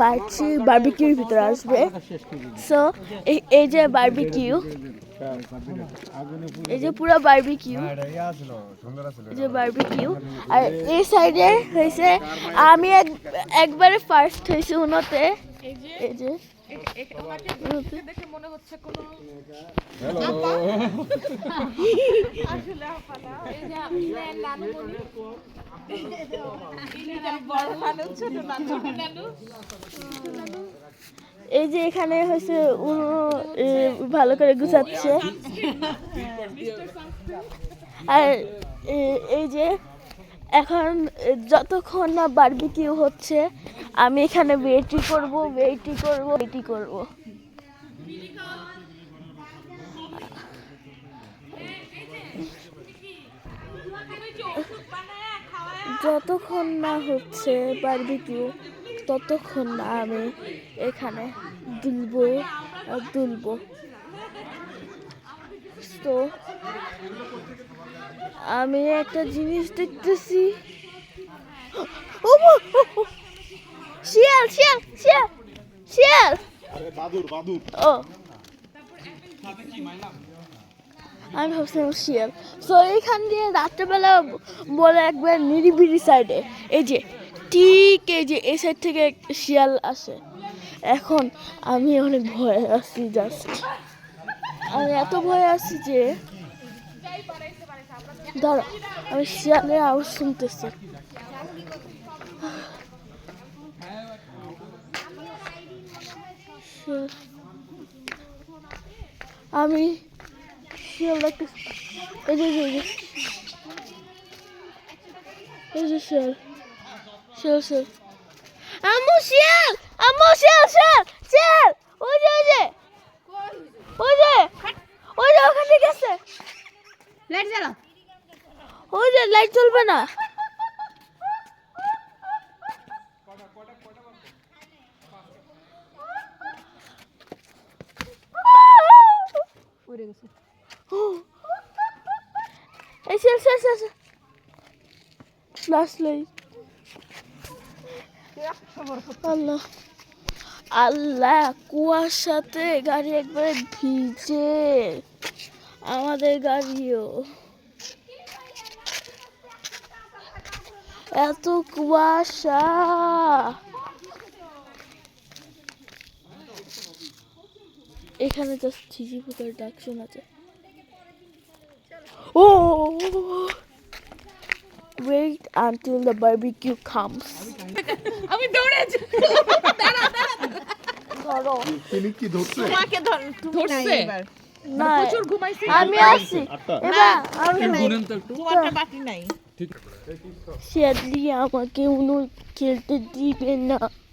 পাচ্ছি বার্বিকিউর ভিতরে আসবে সো এই যে বার্বিকিউ, এই যে পুরো বার্বিকিউ, এই যে বার্বিকিউ, আর এই সাইডে হয়েছে, আমি এক, একবারে ফার্স্ট হয়েছি উনোতে এই যে। দেখে মনে হচ্ছে কোনো আসলে এই যে নানু বড় নানু, ছোট নানু। নানু। এই যে এখানে হয়েছে উনো ভালো করে গুছাচ্ছে। আর এ- এই যে এখন যতক্ষণ না বারবিকিউ হচ্ছে আমি এখানে ওয়েটই করব ওয়েটই করব ওয়েটই করব। যতক্ষণ না হচ্ছে বারবিকিউ ততক্ষণ না আমি এখানে দুলবো দুলবো। তো, আমি একটা জিনিস দেখতেছি। ও! শিয়াল শিয়াল শিয়াল। ও। আমি ভাবছিলাম শিয়াল। তো এইখান দিয়ে রাত্রেবেলা বলে একবার নিরিবিলি সাইডে এই যে ঠিক এই যে এই সাইড থেকে শিয়াল আসে। এখন আমি অনেক ভয়ে আছি জাস্ট আমি এত ভয়ে আছি যে ধরো আমি শিয়ালের আওয়াজ শুনতেছি। আমি শিয়াল দেখতে এই যে এই যে, শিয়াল। শিয়াল শিয়াল। আম্মু শিয়াল! আম্মু শিয়াল শিয়াল! শিয়াল! ওই যে ওই যে। ওই যে। ওই যে ওখানে গেছে। লাইট জ্বালা। ওই যে লাইট জ্বলবে না। উড়ে গেছে। আল্লাহ। আল্লাহ কুয়াশাতে গাড়ি একবারে ভিজে। আমাদের গাড়িও। এত কুয়াশা। এখানে জাস্ট ঝিঝি পোকার ডাক শোনা যায়। ও! Wait until the barbecue comes. আমি দৌড়েছি। ধরো। তিনি কি ধরছে? তোমাকে ধর- ধরছে? না। প্রচুর ঘুমাইছি। আমি আসছি এবার আমি তোমারটা বাকি নাই। শেয়ারলি আমাকে উনো খেলতে দিবে না।